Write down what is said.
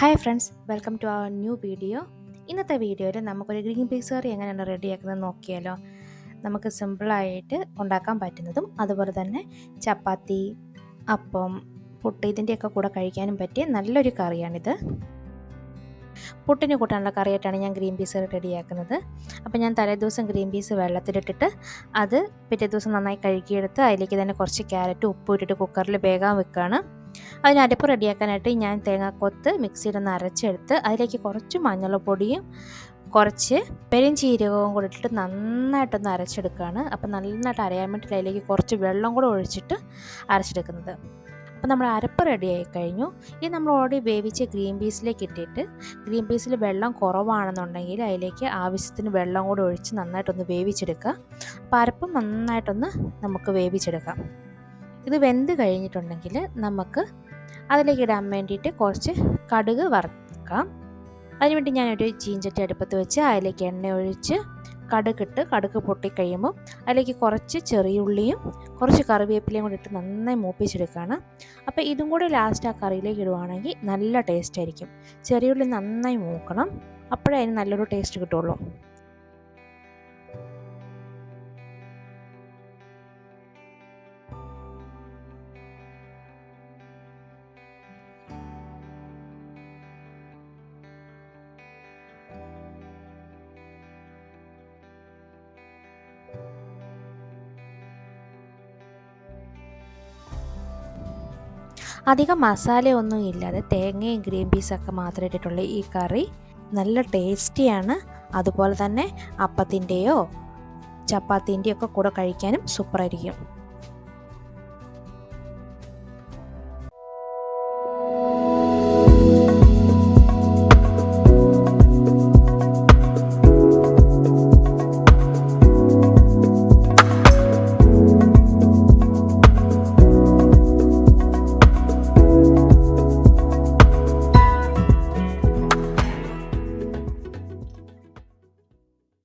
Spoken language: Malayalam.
Friends welcome to our new video ഇന്നത്തെ വീഡിയോയിൽ നമുക്കൊരു ഗ്രീൻ പീസ് കറി എങ്ങനെയാണ് റെഡിയാക്കുന്നത് നോക്കിയാലോ. നമുക്ക് സിമ്പിളായിട്ട് ഉണ്ടാക്കാൻ പറ്റുന്നതും അതുപോലെ തന്നെ ചപ്പാത്തി അപ്പം പുട്ട് ഇതിന്റെയൊക്കെ കൂടെ കഴിക്കാനും പറ്റിയ നല്ലൊരു കറിയാണിത്. പുട്ടിന് കൂട്ടാനുള്ള കറിയായിട്ടാണ് ഞാൻ ഗ്രീൻ പീസ് റെഡിയാക്കുന്നത് അപ്പോൾ ഞാൻ തലേദിവസം ഗ്രീൻ പീസ് വെള്ളത്തിലിട്ടിട്ട് അത് പിറ്റേ ദിവസം നന്നായി കഴുകിയെടുത്ത് അതിലേക്ക് തന്നെ കുറച്ച് ക്യാരറ്റ് ഉപ്പ് ഇട്ടിട്ട് കുക്കറിൽ വേഗം വെക്കുകയാണ് അതിന് അരപ്പ് റെഡിയാക്കാനായിട്ട് ഞാൻ തേങ്ങാക്കൊത്ത് മിക്സിയിലൊന്ന് അരച്ചെടുത്ത് അതിലേക്ക് കുറച്ച് മഞ്ഞൾപ്പൊടിയും കുറച്ച് പെരുംചീരകവും കൂടി ഇട്ടിട്ട് നന്നായിട്ടൊന്ന് അരച്ചെടുക്കുകയാണ്. അപ്പോൾ നന്നായിട്ട് അരയാൻ വേണ്ടിയിട്ട് അതിലേക്ക് കുറച്ച് വെള്ളം കൂടെ ഒഴിച്ചിട്ട് അരച്ചെടുക്കുന്നത്. അപ്പോൾ നമ്മൾ അരപ്പ് റെഡിയായി കഴിഞ്ഞു. ഇത് നമ്മൾ ഓൾറെഡി വേവിച്ച ഗ്രീൻ പീസിലേക്ക് ഇട്ടിട്ട് ഗ്രീൻ പീസിൽ വെള്ളം കുറവാണെന്നുണ്ടെങ്കിൽ അതിലേക്ക് ആവശ്യത്തിന് വെള്ളം കൂടെ ഒഴിച്ച് നന്നായിട്ടൊന്ന് വേവിച്ചെടുക്കുക. അപ്പോൾ അരപ്പ് നന്നായിട്ടൊന്ന് നമുക്ക് വേവിച്ചെടുക്കാം. ഇത് വെന്ത് കഴിഞ്ഞിട്ടുണ്ടെങ്കിൽ നമുക്ക് അതിലേക്ക് ഇടാൻ വേണ്ടിയിട്ട് കുറച്ച് കടുക് വറുക്കാം. അതിനുവേണ്ടി ഞാനൊരു ചീഞ്ചട്ടി അടുപ്പത്ത് വെച്ച് അതിലേക്ക് എണ്ണ ഒഴിച്ച് കടുകിട്ട് കടുക് പൊട്ടിക്കഴിയുമ്പോൾ അതിലേക്ക് കുറച്ച് ചെറിയ ഉള്ളിയും കുറച്ച് കറിവേപ്പിലയും കൂടി ഇട്ട് നന്നായി മൂപ്പിച്ചെടുക്കുകയാണ്. അപ്പോൾ ഇതും കൂടി ലാസ്റ്റ് ആ കറിയിലേക്ക് ഇടുവാണെങ്കിൽ നല്ല ടേസ്റ്റ് ആയിരിക്കും. ചെറിയ ഉള്ളി നന്നായി മൂക്കണം. അപ്പോഴേ അതിന് നല്ലൊരു ടേസ്റ്റ് കിട്ടുള്ളൂ. അധികം മസാലയൊന്നും ഇല്ലാതെ തേങ്ങയും ഗ്രീൻ പീസൊക്കെ മാത്രം ഇട്ടിട്ടുള്ള ഈ കറി നല്ല ടേസ്റ്റിയാണ്. അതുപോലെ തന്നെ അപ്പത്തിന്റെയോ ചപ്പാത്തിന്റെയോ ഒക്കെ കൂടെ കഴിക്കാനും സൂപ്പറായിരിക്കും